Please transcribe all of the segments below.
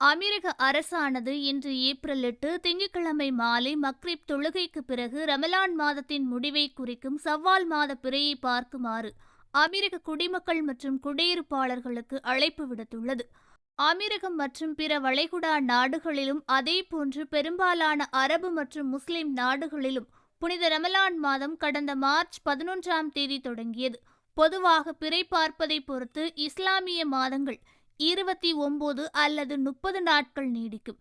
அமெரிக்க அரசானது இன்று ஏப்ரல் எட்டு திங்கட்கிழமை மாலை மக்ரிப் தொழுகைக்கு பிறகு ரமலான் மாதத்தின் முடிவை குறிக்கும் சவ்வால் மாத பிறையை பார்க்குமாறு அமெரிக்க குடிமக்கள் மற்றும் குடியிருப்பாளர்களுக்கு அழைப்பு விடுத்துள்ளது. அமெரிக்கம் மற்றும் பிற வளைகுடா நாடுகளிலும் அதேபோன்று பெரும்பாலான அரபு மற்றும் முஸ்லிம் நாடுகளிலும் புனித ரமலான் மாதம் கடந்த மார்ச் பதினொன்றாம் தேதி தொடங்கியது. பொதுவாக பிறை பார்ப்பதை பொறுத்து இஸ்லாமிய மாதங்கள் இருபத்தி ஒன்பது அல்லது முப்பது நாட்கள் நீடிக்கும்.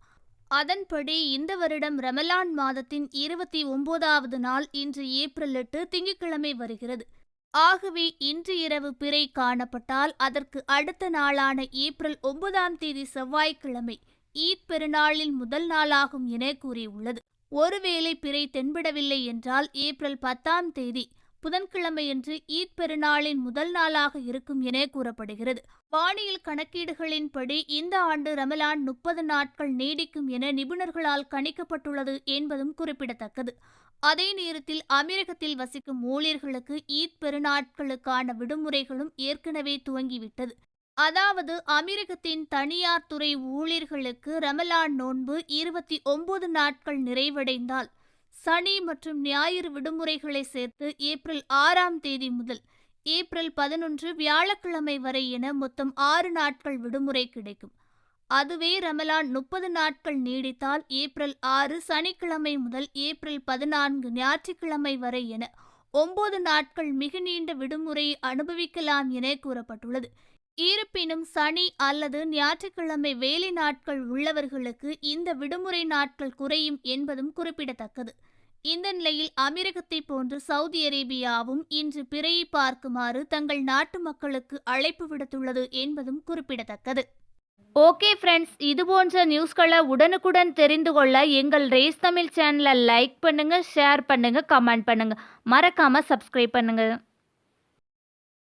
அதன்படி இந்த வருடம் ரமலான் மாதத்தின் இருபத்தி ஒன்பதாவது நாள் இன்று ஏப்ரல் எட்டு திங்கட்கிழமை வருகிறது. ஆகவே இன்று இரவு பிறை காணப்பட்டால் அதற்கு அடுத்த நாளான ஏப்ரல் ஒன்பதாம் தேதி செவ்வாய்க்கிழமை ஈத் பெருநாளில் முதல் நாளாகும் என கூறியுள்ளது. ஒருவேளை பிறை தென்படவில்லை என்றால் ஏப்ரல் பத்தாம் தேதி புதன்கிழமையன்று ஈத் பெருநாளின் முதல் நாளாக இருக்கும் என கூறப்படுகிறது. வானியல் கணக்கீடுகளின்படி இந்த ஆண்டு ரமலான் முப்பது நாட்கள் நீடிக்கும் என நிபுணர்களால் கணிக்கப்பட்டுள்ளது என்பதும் குறிப்பிடத்தக்கது. அதே நேரத்தில் அமெரிக்கத்தில் வசிக்கும் ஊழியர்களுக்கு ஈத் பெருநாட்களுக்கான விடுமுறைகளும் ஏற்கனவே துவங்கிவிட்டது. அதாவது அமெரிக்கத்தின் தனியார் துறை ஊழியர்களுக்கு ரமலான் நோன்பு இருபத்தி ஒன்பது நாட்கள் நிறைவடைந்தால் சனி மற்றும் ஞாயிறு விடுமுறைகளை சேர்த்து ஏப்ரல் ஆறாம் தேதி முதல் ஏப்ரல் பதினொன்று வியாழக்கிழமை வரை என மொத்தம் ஆறு நாட்கள் விடுமுறை கிடைக்கும். அதுவே ரமலான் முப்பது நாட்கள் நீடித்தால் ஏப்ரல் ஆறு சனிக்கிழமை முதல் ஏப்ரல் பதினான்கு ஞாயிற்றுக்கிழமை வரை என ஒன்பது நாட்கள் மிக நீண்ட விடுமுறையை அனுபவிக்கலாம் என கூறப்பட்டுள்ளது. இருப்பினும் சனி அல்லது ஞாயிற்றுக்கிழமை வேலை நாட்கள் உள்ளவர்களுக்கு இந்த விடுமுறை நாட்கள் குறையும் என்பதும் குறிப்பிடத்தக்கது. இந்த நிலையில் அமெரிக்கத்தை போன்று சவுதி அரேபியாவும் இன்று பிறையை பார்க்குமாறு தங்கள் நாட்டு மக்களுக்கு அழைப்பு விடுத்துள்ளது என்பதும் குறிப்பிடத்தக்கது. ஓகே ஃப்ரெண்ட்ஸ் இது போன்ற நியூஸ்களை உடனுக்குடன் தெரிந்து கொள்ள எங்கள் ரேஸ் தமிழ் சேனலை லைக் பண்ணுங்கள் ஷேர் பண்ணுங்கள் கமெண்ட் பண்ணுங்கள் மறக்காமல் சப்ஸ்கிரைப் பண்ணுங்கள்